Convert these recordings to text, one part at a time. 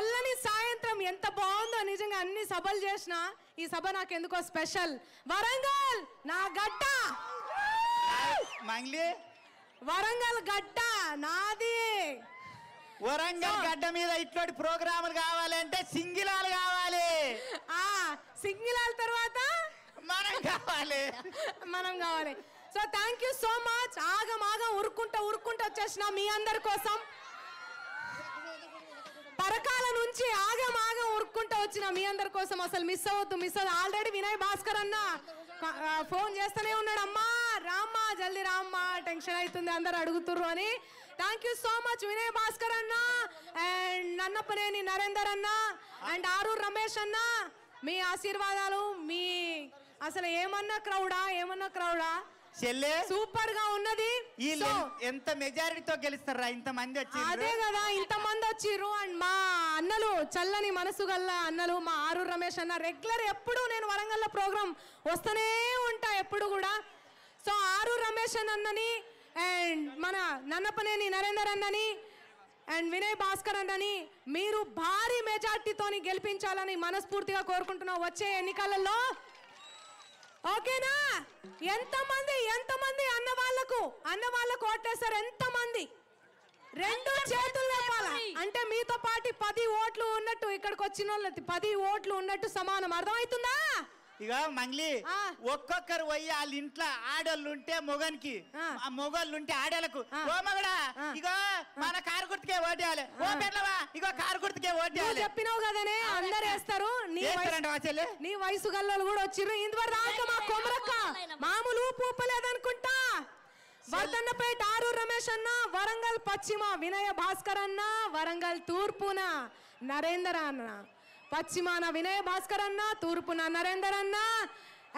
చల్లని సాయంత్రం ఎంత బాగుందో నిజంగా అన్ని సభలు చేసిన ఈ సభ నాకు ఎందుకో స్పెషల్. వరంగల్ నా గడ్డ. మంగ్లీ? వరంగల్ గడ్డ నాది. వరంగల్ గడ్డ మీద ఇట్లాంటి ప్రోగ్రాములు కావాలంటే సింగిలాలు కావాలి. ఆ సింగిలాల తర్వాత మనం కావాలి. మనం కావాలి. So thank you so much ఆగం ఆగం ఉరుక్కుంటా ఉరుక్కుంటా వచ్చేసిన మీ అందరి కోసం. పరకాల నుంచి ఆగం ఆగం ఉరుక్కుంటూ వచ్చిన మీ అందరి కోసం అసలు మిస్ అవ్వద్దు మిస్ అవ్వదు ఆల్రెడీ వినయ్ భాస్కర్ అన్న ఫోన్ చేస్తూనే ఉన్నాడు. అమ్మా రామ్మా జల్దీ రామ్మా టెన్షన్ అవుతుంది అందరు అడుగుతుర్రు అని. Thank you so much Vinay Bhaskar అన్న అండ్ నన్నపనేని నరేందర్ అన్న అండ్ ఆరూర్ రమేష్ అన్న. మీ ఆశీర్వాదాలు మీ అసలు ఏమన్నా క్రౌడా ఏమన్నా క్రౌడా? చెల్లె? సూపర్గా ఉన్నది వీళ్ళు ఎంత మెజారిటీతో గెలుస్తారా? ఇంత మంది వచ్చి అదే కదా ఇంత మంది వచ్చిర్రు. అండ్ మా అన్నలు చల్లని మనసు గల్ల అన్నలు మా ఆరు రమేష్ అన్న రెగ్యులర్ ఎప్పుడు నేను వరంగల్లో ప్రోగ్రామ్ వస్తూనే ఉంటా ఎప్పుడు కూడా. సో ఆరు రమేష్ అన్న అన్నని అండ్ మన నన్నపనేని నరేందర్ అన్నని అండ్ వినయ్ భాస్కర్ అన్నని మీరు భారీ మెజార్టీతోని గెలిపించాలని మనస్ఫూర్తిగా కోరుకుంటున్నా. వచ్చే ఎన్నికలలో ఓకేనా? ఎంతమంది ఎంతమంది అన్న వాళ్ళకు అన్న వాళ్ళకు ఓటేస్తారు ఎంతమంది? రెండు చేతులు లేపాలా? అంటే మీతో పాటు పది ఓట్లు ఉన్నట్టు ఇక్కడికి వచ్చిన వాళ్ళకి పది ఓట్లు ఉన్నట్టు సమానం. అర్థమవుతుందా? ఇక మంగ్లీ. ఒక్కొక్కరు పోయి వాళ్ళ ఇంట్లో ఆడోళ్ళు ఉంటే మొగనికి ఆ. మొగోళ్ళు ఉంటే ఆడోళ్ళకు. ఓ మగడా. ఇగో మన కారు గుర్తుకే ఓటేయాలి ఓ. పెళ్ళవా ఇగో కారు గుర్తుకే ఓటేయాలి చెప్పినావు కదనే అందరు వేస్తారు నీ వయసు గల్లోలు కూడా వచ్చిర్రు ఇంతవరకు దాకా మా కొమరక్క మామూలు ఊపు ఊపలేదనుకుంటా వర్ధన్నపేట ఆరు రమేష్ అన్న వరంగల్ పశ్చిమ వినయ భాస్కర్ అన్న వరంగల్ తూర్పున నరేందర్ అన్న పశ్చిమాన వినయ భాస్కర్ అన్న తూర్పున నరేందర్ అన్న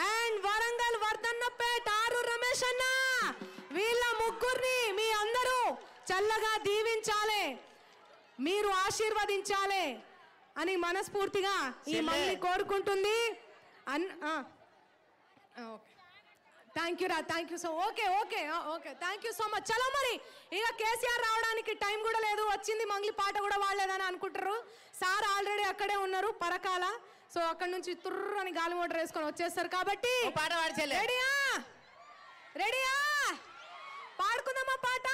అండ్ వరంగల్ వర్ధన్నపేట ఆరు రమేష్ అన్న. వీళ్ళ ముగ్గురిని మీ అందరూ చల్లగా దీవించాలి మీరు ఆశీర్వదించాలి అని మనస్ఫూర్తిగా ఈ. మమ్మీ కోరుకుంటుంది. అన్ ఓకే. థ్యాంక్ యూ రా thank you so okay okay okay thank you so much చలో మరి ఇక కేసీఆర్ రావడానికి టైం కూడా లేదు. వచ్చింది మంగ్లీ పాట కూడా వాడలేదని అనుకుంటారు. సార్ ఆల్రెడీ అక్కడే ఉన్నారు పరకాల. సో అక్కడ నుంచి తుర్ర అని గాలి మోటార్ వేసుకొని వచ్చేస్తారు కాబట్టి పాట రెడీయా రెడీయా పాడుకుందామా పాట?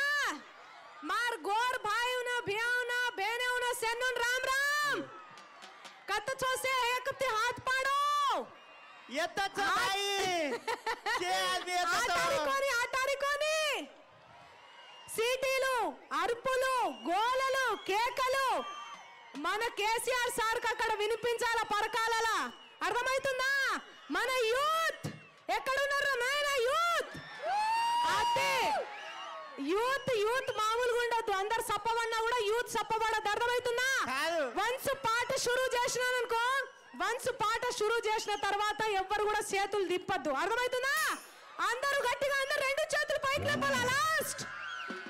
మార్ గోర్ భాయున భియావున బేనేవున సెన్నున్ రామ్ రామ్ కత్త చూసే ఏకప్తి హాత్ పాడో. ఎత్తచ్చా బాయి. కేఆర్బి ఆటాడుకొని అరుపులు గోలలు కేకలు. మన కేసీఆర్ సార్ అక్కడ వినిపించాల పరకాలలా? అర్థమవుతుందా? మన యూత్. ఎక్కడున్నారు నాయన యూత్? అదే యూత్ యూత్ మామూలుగా ఉండదు అందరు సప్పబడినా కూడా యూత్ సప్పబడద్దు. అర్థమవుతుందా? వన్స్ పాట షురూ చేసినాను అనుకో వన్స్ పాట షురు చేసిన తర్వాత ఎవ్వరు కూడా చేతులు తిప్పద్దు. అర్థమవుతుందా? అందరూ గట్టిగా అందరు రెండు చేతులు పైకి లేపాలి. లాస్ట్.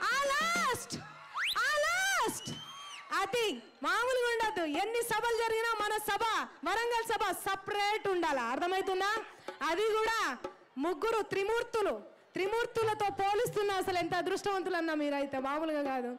ఆ లాస్ట్. ఆ లాస్ట్. అది మామూలుగా ఉండద్దు. ఎన్ని సభలు జరిగినా మన సభ వరంగల్ సభ సపరేట్ ఉండాలి. అర్థమవుతుందా? అది కూడా ముగ్గురు త్రిమూర్తులు. త్రిమూర్తులతో పోలిస్తున్నా అసలు ఎంత అదృష్టవంతులు అన్నా మీరైతే. మామూలుగా కాదు.